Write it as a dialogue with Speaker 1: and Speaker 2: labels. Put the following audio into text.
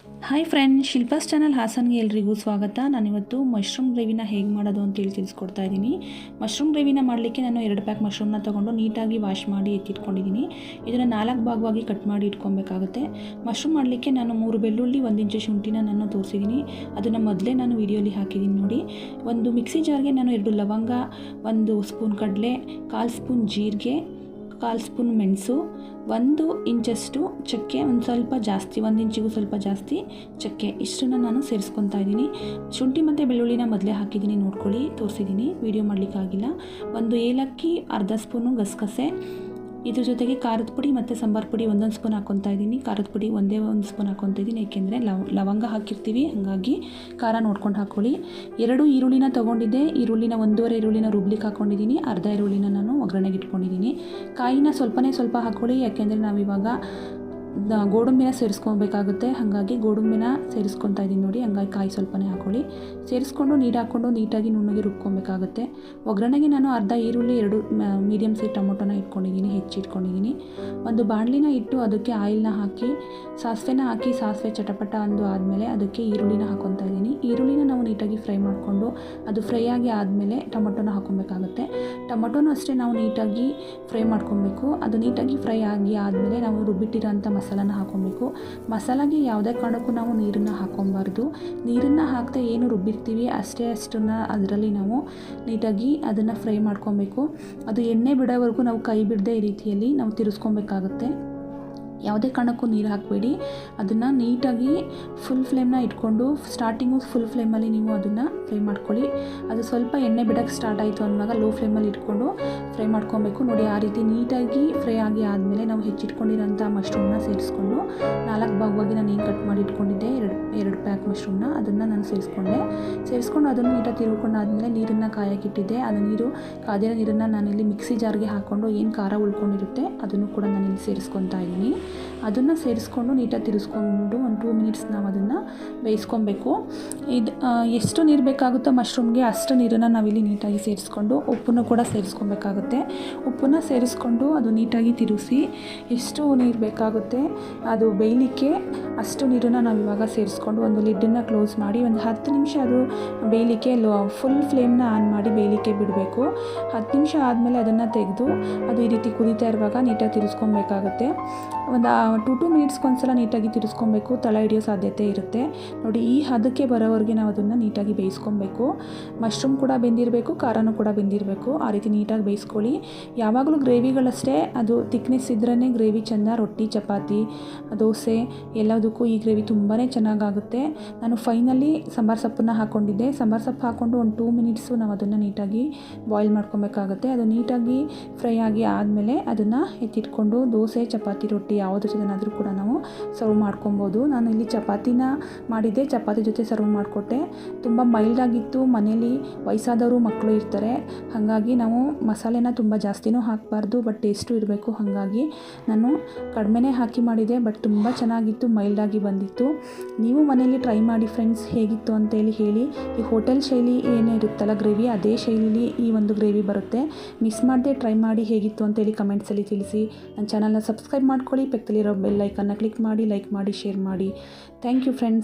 Speaker 1: Hi friend Shilpa's channel ಹಾಸನ್ಗೆ ಎಲ್ರಿಗೂ ಸ್ವಾಗತ. ನಾನಿವತ್ತು ಮಶ್ರೂಮ್ ಗ್ರೇವಿನ ಹೇಗೆ ಮಾಡೋದು ಅಂತೇಳಿ ತಿಳಿಸ್ಕೊಡ್ತಾ ಇದ್ದೀನಿ. ಮಶ್ರೂಮ್ ಗ್ರೇವಿನ ಮಾಡಲಿಕ್ಕೆ ನಾನು ಎರಡು ಪ್ಯಾಕ್ ಮಶ್ರೂಮ್ನ ತೊಗೊಂಡು ನೀಟಾಗಿ ವಾಶ್ ಮಾಡಿ ಎತ್ತಿಟ್ಕೊಂಡಿದ್ದೀನಿ. ಇದನ್ನು ನಾಲ್ಕು ಭಾಗವಾಗಿ ಕಟ್ ಮಾಡಿ ಇಟ್ಕೊಬೇಕಾಗುತ್ತೆ. ಮಶ್ರೂಮ್ ಮಾಡಲಿಕ್ಕೆ ನಾನು ಮೂರು ಬೆಳ್ಳುಳ್ಳಿ, ಒಂದು ಇಂಚು ಶುಂಠಿನ ನಾನು ತೋರಿಸಿದ್ದೀನಿ. ಅದನ್ನು ಮೊದಲೇ ನಾನು ವಿಡಿಯೋಲಿ ಹಾಕಿದ್ದೀನಿ ನೋಡಿ. ಒಂದು ಮಿಕ್ಸಿ ಜಾರ್ಗೆ ನಾನು ಎರಡು ಲವಂಗ, ಒಂದು ಸ್ಪೂನ್ ಕಡಲೆ, ಕಾಲು ಸ್ಪೂನ್ ಜೀರಿಗೆ ಕಾಲು ಸ್ಪೂನ್ ಮೆಣಸು, ಒಂದು ಇಂಚಷ್ಟು ಚಕ್ಕೆ, ಒಂದು ಸ್ವಲ್ಪ ಜಾಸ್ತಿ, ಒಂದು ಇಂಚಿಗೂ ಸ್ವಲ್ಪ ಜಾಸ್ತಿ ಚಕ್ಕೆ. ಇಷ್ಟನ್ನು ನಾನು ಸೇರಿಸ್ಕೊತಾ ಇದ್ದೀನಿ. ಶುಂಠಿ ಮತ್ತು ಬೆಳ್ಳುಳ್ಳಿನ ಮೊದಲೇ ಹಾಕಿದ್ದೀನಿ, ನೋಡ್ಕೊಳ್ಳಿ, ತೋರಿಸಿದ್ದೀನಿ. ವೀಡಿಯೋ ಮಾಡಲಿಕ್ಕಾಗಿಲ್ಲ. ಒಂದು ಏಲಕ್ಕಿ, ಅರ್ಧ ಸ್ಪೂನು ಗಸಗಸೆ ಇದ್ರ ಜೊತೆಗೆ ಖಾರದ ಪುಡಿ ಮತ್ತು ಸಾಂಬಾರು ಪುಡಿ ಒಂದೊಂದು ಸ್ಪೂನ್ ಹಾಕ್ಕೊತಾ ಇದ್ದೀನಿ ಖಾರದ ಪುಡಿ ಒಂದೇ ಒಂದು ಸ್ಪೂನ್ ಹಾಕ್ಕೊತಾ ಇದ್ದೀನಿ ಏಕೆಂದರೆ ಲವ್, ಲವಂಗ ಹಾಕಿರ್ತೀವಿ. ಹಾಗಾಗಿ ಖಾರ ನೋಡ್ಕೊಂಡು ಹಾಕ್ಕೊಳ್ಳಿ ಎರಡು ಈರುಳ್ಳಿನ ತೊಗೊಂಡಿದ್ದೆ. ಈರುಳ್ಳಿನ ಒಂದೂವರೆ ಈರುಳ್ಳಿನ ರುಬ್ಲಿಕ್ಕೆ ಹಾಕ್ಕೊಂಡಿದ್ದೀನಿ ಅರ್ಧ ಈರುಳ್ಳಿನ ನಾನು ಒಗ್ಗರಣೆಗೆ ಇಟ್ಕೊಂಡಿದ್ದೀನಿ ಕಾಯಿನ ಸ್ವಲ್ಪನೇ ಸ್ವಲ್ಪ ಹಾಕ್ಕೊಳ್ಳಿ ಯಾಕೆಂದರೆ ನಾವಿವಾಗ ಗೋಡಂಬಿನ ಸೇರಿಸ್ಕೊಬೇಕಾಗುತ್ತೆ. ಹಾಗಾಗಿ ಗೋಡಂಬಿನ ಸೇರಿಸ್ಕೊತಾ ಇದ್ದೀನಿ ನೋಡಿ. ಹಂಗಾಗಿ ಕಾಯಿ ಸ್ವಲ್ಪನೇ ಹಾಕೊಳ್ಳಿ. ಸೇರಿಸ್ಕೊಂಡು ನೀರು ಹಾಕ್ಕೊಂಡು ನೀಟಾಗಿ ನುಣ್ಣಗೆ ರುಬ್ಕೊಬೇಕಾಗುತ್ತೆ. ಒಗ್ಗರಣೆಗೆ ನಾನು ಅರ್ಧ ಈರುಳ್ಳಿ, ಎರಡು ಮೀಡಿಯಮ್ ಸೈಜ್ ಟೊಮೊಟೊನ ಇಟ್ಕೊಂಡಿದ್ದೀನಿ. ಹೆಚ್ಚಿ ಇಟ್ಕೊಂಡಿದ್ದೀನಿ. ಒಂದು ಬಾಣಲಿನ ಇಟ್ಟು ಅದಕ್ಕೆ ಆಯಿಲ್ನ ಹಾಕಿ, ಸಾಸಿವೆನ ಹಾಕಿ ಸಾಸಿವೆ ಚಟಪಟ ಅಂದು ಆದಮೇಲೆ ಅದಕ್ಕೆ ಈರುಳ್ಳಿನ ಹಾಕೊತಾ ಇದ್ದೀನಿ. ಈರುಳ್ಳಿನ ನಾವು ನೀಟಾಗಿ ಫ್ರೈ ಮಾಡಿಕೊಂಡು ಅದು ಫ್ರೈ ಆಗಿ ಆದಮೇಲೆ ಟೊಮೊಟೊನ ಹಾಕ್ಕೊಬೇಕಾಗುತ್ತೆ. ಟೊಮೊಟೊನೂ ಅಷ್ಟೇ ನಾವು ನೀಟಾಗಿ ಫ್ರೈ ಮಾಡ್ಕೊಬೇಕು. ಅದು ನೀಟಾಗಿ ಫ್ರೈ ಆಗಿ ಆದಮೇಲೆ ನಾವು ರುಬ್ಬಿಟ್ಟಿರೋಂಥ ಮಸಾಲಾನ ಹಾಕ್ಕೊಬೇಕು. ಮಸಾಲಾಗೆ ಯಾವುದೇ ಕಾರಣಕ್ಕೂ ನಾವು ನೀರನ್ನು ಹಾಕೊಬಾರ್ದು ನೀರನ್ನು ಹಾಕದೆ ಏನು ರುಬ್ಬಿರ್ತೀವಿ ಅಷ್ಟೇ ಅಷ್ಟನ್ನು ಅದರಲ್ಲಿ ನಾವು ನೀಟಾಗಿ ಅದನ್ನು ಫ್ರೈ ಮಾಡ್ಕೊಬೇಕು. ಅದು ಎಣ್ಣೆ ಬಿಡೋವರೆಗೂ ನಾವು ಕೈ ಬಿಡದೆ ಈ ರೀತಿಯಲ್ಲಿ ನಾವು ತಿರ್ಸ್ಕೊಬೇಕಾಗುತ್ತೆ. ಯಾವುದೇ ಕಾರಣಕ್ಕೂ ನೀರು ಹಾಕಬೇಡಿ. ಅದನ್ನು ನೀಟಾಗಿ ಫುಲ್ ಫ್ಲೇಮ್ನ ಇಟ್ಕೊಂಡು ಸ್ಟಾರ್ಟಿಂಗು ಫುಲ್ ಫ್ಲೇಮಲ್ಲಿ ನೀವು ಅದನ್ನು ಫ್ರೈ ಮಾಡ್ಕೊಳ್ಳಿ. ಅದು ಸ್ವಲ್ಪ ಎಣ್ಣೆ ಬಿಡೋಕ್ಕೆ ಸ್ಟಾರ್ಟ್ ಆಯಿತು ಅನ್ನುವಾಗ ಲೋ ಫ್ಲೇಮಲ್ಲಿ ಇಟ್ಕೊಂಡು ಫ್ರೈ ಮಾಡ್ಕೊಬೇಕು. ನೋಡಿ, ಆ ರೀತಿ ನೀಟಾಗಿ ಫ್ರೈ ಆಗಿ ಆದಮೇಲೆ ನಾವು ಹೆಚ್ಚಿಟ್ಕೊಂಡಿರೋಂಥ ಮಶ್ರೂಮ್ನ ಸೇರಿಸ್ಕೊಂಡು, ನಾಲ್ಕು ಭಾಗವಾಗಿ ನಾನು ಏನು ಕಟ್ ಮಾಡಿ ಇಟ್ಕೊಂಡಿದ್ದೆ? ಎರಡು ಎರಡು ಪ್ಯಾಕ್ ಮಶ್ರೂಮ್ನ ಅದನ್ನು ನಾನು ಸೇರಿಸ್ಕೊಂಡೆ. ಸೇರಿಸ್ಕೊಂಡು ಅದನ್ನು ನೀಟಾಗಿ ತಿರುಗ್ಕೊಂಡು ಆದಮೇಲೆ ನೀರನ್ನು ಕಾಯಕ್ಕಿಟ್ಟಿದ್ದೆ ಅದು ನೀರು, ಕಾದಿರೋ ನೀರನ್ನು ನಾನಿಲ್ಲಿ ಮಿಕ್ಸಿ ಜಾರ್ಗೆ ಹಾಕ್ಕೊಂಡು ಏನು ಖಾರ ಉಳ್ಕೊಂಡಿರುತ್ತೆ ಅದನ್ನು ಕೂಡ ನಾನಿಲ್ಲಿ ಸೇರಿಸ್ಕೊತಾ ಇದ್ದೀನಿ. ಅದನ್ನು ಸೇರಿಸ್ಕೊಂಡು ನೀಟಾಗಿ ತಿರ್ಸ್ಕೊಂಡು ಒಂದು ಟೂ ಮಿನಿಟ್ಸ್ ನಾವು ಅದನ್ನು ಬೇಯಿಸ್ಕೊಬೇಕು. ಇದು ಎಷ್ಟು ನೀರು ಬೇಕಾಗುತ್ತೋ ಮಶ್ರೂಮ್ಗೆ ಅಷ್ಟು ನೀರನ್ನು ನಾವಿಲ್ಲಿ ನೀಟಾಗಿ ಸೇರಿಸ್ಕೊಂಡು ಉಪ್ಪನ್ನು ಕೂಡ ಸೇರಿಸ್ಕೊಬೇಕಾಗುತ್ತೆ. ಉಪ್ಪನ್ನು ಸೇರಿಸ್ಕೊಂಡು ಅದು ನೀಟಾಗಿ ತಿರುಗಿಸಿ ಎಷ್ಟು ನೀರು ಬೇಕಾಗುತ್ತೆ ಅದು ಬೇಯಲಿಕ್ಕೆ ಅಷ್ಟು ನೀರನ್ನು ನಾವು ಇವಾಗ ಸೇರಿಸ್ಕೊಂಡು ಒಂದು ಲಿಡ್ಡನ್ನು ಕ್ಲೋಸ್ ಮಾಡಿ ಒಂದು ಹತ್ತು ನಿಮಿಷ ಅದು ಬೇಯಲಿಕ್ಕೆ ಲೋ ಫುಲ್ ಫ್ಲೇಮ್ನ ಆನ್ ಮಾಡಿ ಬೇಯಲಿಕ್ಕೆ ಬಿಡಬೇಕು. ಹತ್ತು ನಿಮಿಷ ಆದಮೇಲೆ ಅದನ್ನು ತೆಗೆದು ಅದು ಈ ರೀತಿ ಕುದೀತಾ ಇರುವಾಗ ನೀಟಾಗಿ ತಿರ್ಸ್ಕೊಬೇಕಾಗುತ್ತೆ. ಒಂದು ಟು ಟು ಮಿನಿಟ್ಸ್ಗೊಂದ್ಸಲ ನೀಟಾಗಿ ತಿರ್ಸ್ಕೊಬೇಕು ತಲೆ ಹಿಡಿಯೋ ಸಾಧ್ಯತೆ ಇರುತ್ತೆ. ನೋಡಿ, ಈ ಹದಕ್ಕೆ ಬರೋವರೆಗೆ ನಾವು ಅದನ್ನು ನೀಟಾಗಿ ಬೇಯಿಸ್ಕೊಬೇಕು. ಮಶ್ರೂಮ್ ಕೂಡ ಬೆಂದಿರಬೇಕು, ಖಾರನೂ ಕೂಡ ಬೆಂದಿರಬೇಕು. ಆ ರೀತಿ ನೀಟಾಗಿ ಬೇಯಿಸ್ಕೊಳ್ಳಿ. ಯಾವಾಗಲೂ ಗ್ರೇವಿಗಳಷ್ಟೇ, ಅದು ತಿಕ್ನೆಸ್ ಇದ್ರೇ ಗ್ರೇವಿ ಚೆಂದ, ರೊಟ್ಟಿ, ಚಪಾತಿ, ದೋಸೆ, ಎಲ್ಲದಕ್ಕೂ ಈ ಗ್ರೇವಿ ತುಂಬಾ ಚೆನ್ನಾಗಾಗುತ್ತೆ. ನಾನು ಫೈನಲಿ ಸಂಬಾರ್ ಸೊಪ್ಪನ್ನು ಹಾಕ್ಕೊಂಡಿದ್ದೆ ಸಾಂಬಾರು ಸೊಪ್ಪು ಹಾಕ್ಕೊಂಡು ಒಂದು ಟೂ ಮಿನಿಟ್ಸು ನಾವು ಅದನ್ನು ನೀಟಾಗಿ ಬಾಯ್ಲ್ ಮಾಡ್ಕೊಬೇಕಾಗುತ್ತೆ. ಅದು ನೀಟಾಗಿ ಫ್ರೈ ಆಗಿ ಆದಮೇಲೆ ಅದನ್ನು ಎತ್ತಿಟ್ಕೊಂಡು ದೋಸೆ, ಚಪಾತಿ, ರೊಟ್ಟಿ ಯಾವುದ್ರ ಜೊತೆನಾದರೂ ಕೂಡ ನಾವು ಸರ್ವ್ ಮಾಡ್ಕೊಬೋದು. ನಾನು ಇಲ್ಲಿ ಚಪಾತಿನ ಮಾಡಿದ್ದೆ. ಚಪಾತಿ ಜೊತೆ ಸರ್ವ್ ಮಾಡಿಕೊಟ್ಟೆ. ತುಂಬ ಮೈಲ್ಡ್ ಆಗಿತ್ತು. ಮನೇಲಿ ವಯಸ್ಸಾದವರು ಮಕ್ಕಳು ಇರ್ತಾರೆ. ಹಾಗಾಗಿ ನಾವು ಮಸಾಲೆನ ತುಂಬ ಜಾಸ್ತಿನೂ ಹಾಕಬಾರ್ದು ಬಟ್ ಟೇಸ್ಟು ಇರಬೇಕು. ಹಾಗಾಗಿ ನಾನು ಕಡಿಮೆನೇ ಹಾಕಿ ಮಾಡಿದೆ ಬಟ್ ತುಂಬ ಚೆನ್ನಾಗಿತ್ತು ಮೈಲ್ಡಾಗಿ ಬಂದಿತ್ತು. ನೀವು ಮನೆಯಲ್ಲಿ ಟ್ರೈ ಮಾಡಿ ಫ್ರೆಂಡ್ಸ್ ಹೇಗಿತ್ತು ಅಂತೇಳಿ ಹೇಳಿ ಈ ಹೋಟೆಲ್ ಶೈಲಿ ಏನೇ ಇರುತ್ತಲ್ಲ ಗ್ರೇವಿ ಅದೇ ಶೈಲಿಲಿ ಈ ಒಂದು ಗ್ರೇವಿ ಬರುತ್ತೆ. ಮಿಸ್ ಮಾಡದೆ ಟ್ರೈ ಮಾಡಿ ಹೇಗಿತ್ತು ಅಂತೇಳಿ ಕಮೆಂಟ್ಸಲ್ಲಿ ತಿಳಿಸಿ. ನನ್ನ ಚಾನಲ್ನ ಸಬ್ಸ್ಕ್ರೈಬ್ ಮಾಡ್ಕೊಳ್ಳಿ. ಪಕ್ಕದಲ್ಲಿರೋ ಬೆಲ್ ಐಕನ್ನ ಕ್ಲಿಕ್ ಮಾಡಿ ಲೈಕ್ ಮಾಡಿ ಶೇರ್ ಮಾಡಿ. Thank you friends.